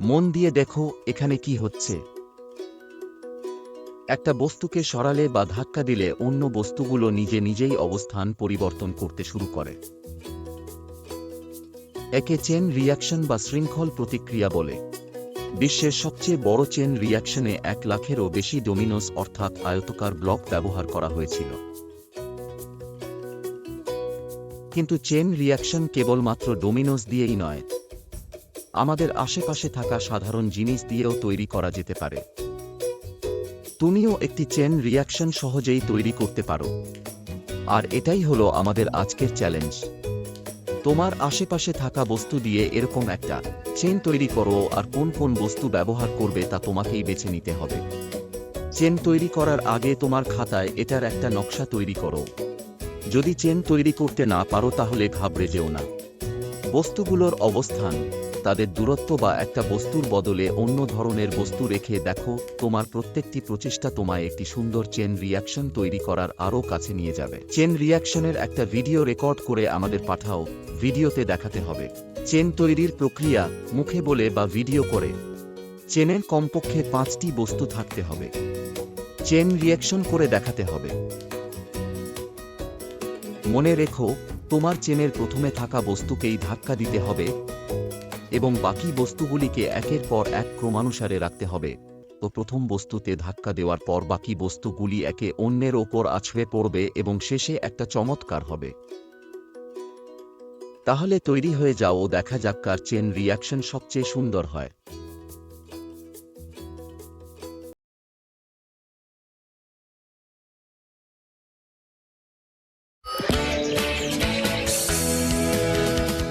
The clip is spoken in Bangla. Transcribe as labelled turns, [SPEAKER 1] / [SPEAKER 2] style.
[SPEAKER 1] মন দিয়ে দেখো এখানে কি হচ্ছে। একটা বস্তুকে সরালে বা ধাক্কা দিলে অন্য বস্তুগুলো নিজে নিজেই অবস্থান পরিবর্তন করতে শুরু করে। একে চেন রিয়াকশন বা শৃঙ্খল প্রতিক্রিয়া বলে। বিশ্বের সবচেয়ে বড় চেন রিয়াকশনে এক লাখেরও বেশি ডোমিনোস অর্থাৎ আয়তকার ব্লক ব্যবহার করা হয়েছিল। কিন্তু চেন রিয়াকশন কেবলমাত্র ডোমিনোস দিয়েই নয় আমাদের আশেপাশে থাকা সাধারণ জিনিস দিয়েও তৈরি করা যেতে পারে। তুমিও একটি চেন রিয়াকশন সহজেই তৈরি করতে পারো। আর এটাই হলো আমাদের আজকের চ্যালেঞ্জ তোমার আশেপাশে থাকা বস্তু দিয়ে এরকম একটা চেন তৈরি করো আর কোন কোন বস্তু ব্যবহার করবে তা তোমাকেই বেছে নিতে হবে। চেন তৈরি করার আগে তোমার খাতায় এটার একটা নকশা তৈরি করো। যদি চেন তৈরি করতে না পারো তাহলে ঘাবড়ে যেও না। বস্তুগুলোর অবস্থান তাদের দূরত্ব বা একটা বস্তুর বদলে অন্য ধরনের বস্তু রেখে দেখো, তোমার প্রত্যেকটি প্রচেষ্টা তোমায় একটি সুন্দর চেন রিয়াকশন তৈরি করার আরও কাছে নিয়ে যাবে। চেন রিয়াকশনের একটা ভিডিও রেকর্ড করে আমাদের পাঠাও ভিডিওতে দেখাতে হবে। চেন তৈরির প্রক্রিয়া, মুখে বলে বা ভিডিও করে। চেনের কমপক্ষে পাঁচটি বস্তু থাকতে হবে। চেন রিয়াকশন করে দেখাতে হবে। মনে রেখো, তোমার চেনের প্রথমে থাকা বস্তুকেই ধাক্কা দিতে হবে। এবং বাকি বস্তুগুলিকে একের পর এক ক্রমানুসারে রাখতে হবে। তো প্রথম বস্তুতে ধাক্কা দেওয়ার পর বাকি বস্তুগুলি একে অন্যের ওপর আছড়ে পড়বে এবং শেষে একটা চমৎকার হবে। তাহলে তৈরি হয়ে যাও, দেখা যাক কার চেন রিয়াকশন সবচেয়ে সুন্দর হয়।